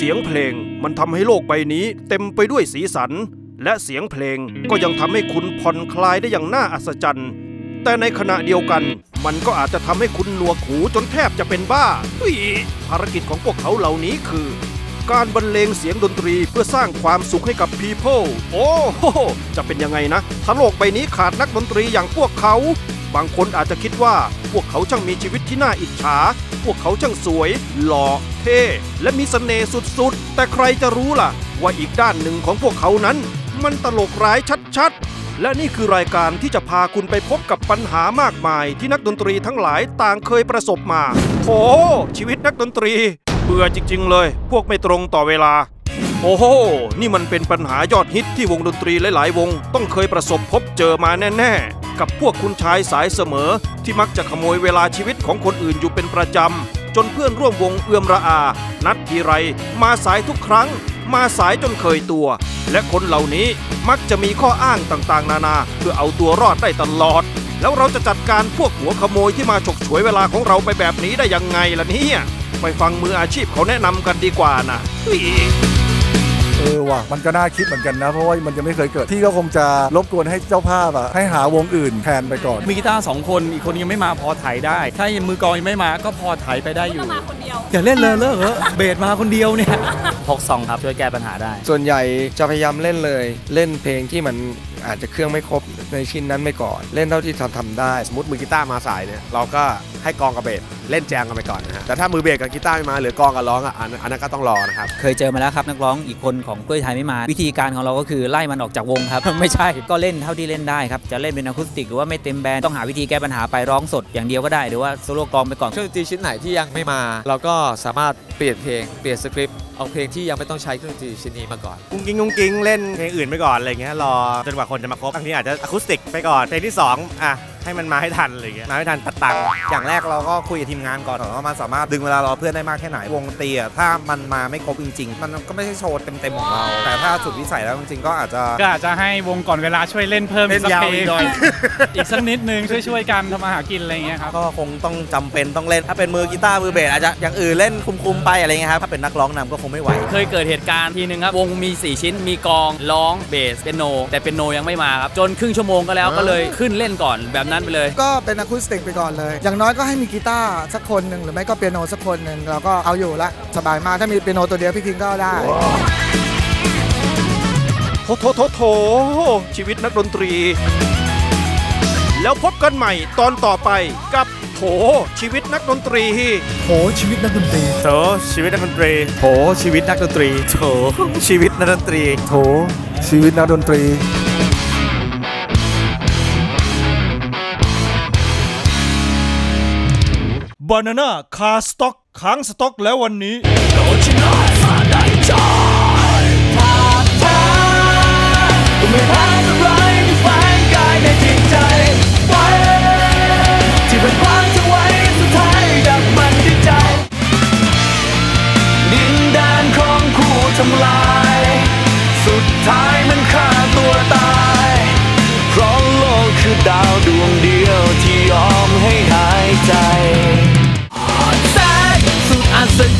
เสียงเพลงมันทำให้โลกใบนี้เต็มไปด้วยสีสัน และเสียงเพลงก็ยังทำให้คุณผ่อนคลายได้อย่างน่าอัศจรรย์ แต่ในขณะเดียวกัน มันก็อาจจะทำให้คุณหนวกหูจนแทบจะเป็นบ้าภารกิจของพวกเขาเหล่านี้คือ การบรรเลงเสียงดนตรีเพื่อสร้างความสุขให้กับ people โอ้โหจะเป็นยังไงนะถ้าโลกใบนี้ขาดนักดนตรีอย่างพวกเขา บางคนอาจจะคิดว่าพวกเขาช่างมีชีวิตที่น่าอิจฉา พวกเขาช่างสวย หล่อ เท่ และมีสเสน่ห์สุดๆ แต่ใครจะรู้ล่ะ ว่าอีกด้านหนึ่งของพวกเขานั้น มันตลกร้ายชัดๆ และนี่คือรายการที่จะพาคุณไปพบกับปัญหามากมาย ที่นักดนตรีทั้งหลายต่างเคยประสบมาโถชีวิตนักดนตรี เบื่อจริง ๆ เลย พวกไม่ตรงต่อเวลาโอ้โห นี่มันเป็นปัญหายอดฮิตที่วงดนตรีหลาย ๆ วง ต้องเคยประสบพบเจอมาแน่ ๆ กับพวกคุณชายสายเสมอ ที่มักจะขโมยเวลาชีวิตของคนอื่นอยู่เป็นประจำ จนเพื่อนร่วมวงเอื้อมระอา นัดทีไร มาสายทุกครั้ง มาสายจนเคยตัว และคนเหล่านี้มักจะมีข้ออ้างต่างๆ นานา เพื่อเอาตัวรอดได้ตลอด แล้วเราจะจัดการพวกหัวขโมยที่มาฉกฉวยเวลาของเราไปแบบนี้ได้ยังไงล่ะเนี่ยไปฟังมืออาชีพเขาแนะนำกันดีกว่านะ เฮ้ยเออว่ะมันก็น่าคิดเหมือนกันนะ เพราะว่ามันจะไม่เคยเกิดพี่ก็คงจะรบกวนให้เจ้าภาพอะให้หาวงอื่นแทนไปก่อน มีกีตาร์สองคนอีกคนยังไม่มาพอถ่ายได้ ถ้ายังมือกลองยังไม่มาก็พอถ่ายไปได้อยู่มาคนเดียวอย่าเล่นเลยเลิกเหอะเบสมาคนเดียวเนี่ยพกซองครับช่วยแก้ปัญหาได้ ส่วนใหญ่จะพยายามเล่นเลยเล่นเพลงที่มัน อาจจะเครื่องไม่ครบในชิ้นนั้นไม่ก่อน เล่นเท่าที่ทำทำได้ สมมติมือกีตาร์มาสายเนี่ยเราก็ให้กองกับเบสเล่นแจงกันไปก่อนนะฮะแต่ถ้ามือเบสกับกีตาร์ไม่มาเหลือกองกับร้องอะอันอันนั้นก็ต้องรอนะครับเคยเจอมาแล้วครับนักร้องอีกคนของกล้วยไทยไม่มา วิธีการของเราก็คือไล่มันออกจากวงครับไม่ใช่ก็เล่นเท่าที่เล่นได้ครับจะเล่นเป็นอะคูสติกหรือว่าไม่เต็มแบนด์ต้องหาวิธีแก้ปัญหาไปร้องสดอย่างเดียวก็ได้หรือว่าโซโล่กลองไปก่อนเครื่องดนตรีชิ้นไหนที่ยังไม่มา เราก็สามารถเปลี่ยนเพลงเปลี่ยนสคริปต์เอาเพลงที่ยังไม่ต้องใช้เครื่องดนตรีชิ้นนี้มาก่อนกุ้งกิ้งกุ้งกิ้งเล่นเพลงอื่นไปก่อนอะไรเงี้ยรอจนกว่าคนจะมาครบ บางทีอาจจะอะคูสติกไปก่อน เพลงที่สองอะ ให้มันมาให้ทันอะไรเงี้ยมาให้ทันตัดตังค์อย่างแรกเราก็คุยกับทีมงานก่อนว่ามันสามารถดึงเวลารอเพื่อนได้มากแค่ไหนวงดนตรีอะถ้ามันมาไม่ครบจริง ๆ มันก็ไม่ใช่โชว์เต็มๆของเรา แต่ถ้าสุดวิสัยแล้วจริงๆก็อาจจะก็อาจจะให้วงก่อนเวลาช่วยเล่นเพิ่มเล่นยาวอีกหน่อยอีกสักนิดนึงช่วยๆกันทำมาหากินอะไรเงี้ยครับก็คงต้องจำเป็นต้องเล่นถ้าเป็นมือกีตาร์มือเบสอาจจะอย่างอื่นเล่นคุมๆไปอะไรเงี้ยครับถ้าเป็นนักร้องนำก็คงไม่ไหวเคยเกิดเหตุการณ์ทีนึงครับวงมี 4 ชิ้นมีกลองร้องเบสเปียโน แต่เปียโนยังไม่มาครับจนครึ่งชั่วโมงก็แล้วก็เลยขึ้นเล่นก่อนแบบนั้นไปเลย ก็เป็นอะคูสติกไปก่อนเลย อย่างน้อยก็ให้มีกีตาร์สักคนหนึ่งหรือไม่ก็เปียโนสักคนหนึ่งเราก็เอาอยู่ละสบายมากถ้ามีเปียโนตัวเดียวพี่คิงก็ได้โถโถโถโถชีวิตนักดนตรี แล้วพบกันใหม่ตอนต่อไปกับโถชีวิตนักดนตรีโหชีวิตนักดนตรีโถชีวิตนักดนตรีโหชีวิตนักดนตรีโถชีวิตนักดนตรีโถชีวิตนักดนตรี บานาน่าคาสต็อกค้างสต็อกแล้ววันนี้ไม่แพ้อะไรที่แฝงกายในจิตใจไว้ที่มันพังจะไว้สุดท้ายดับมันที่ใจ ดินแดนของคู่ทำลาย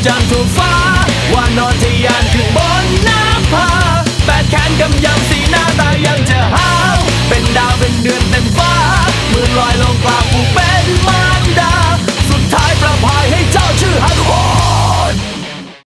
แสง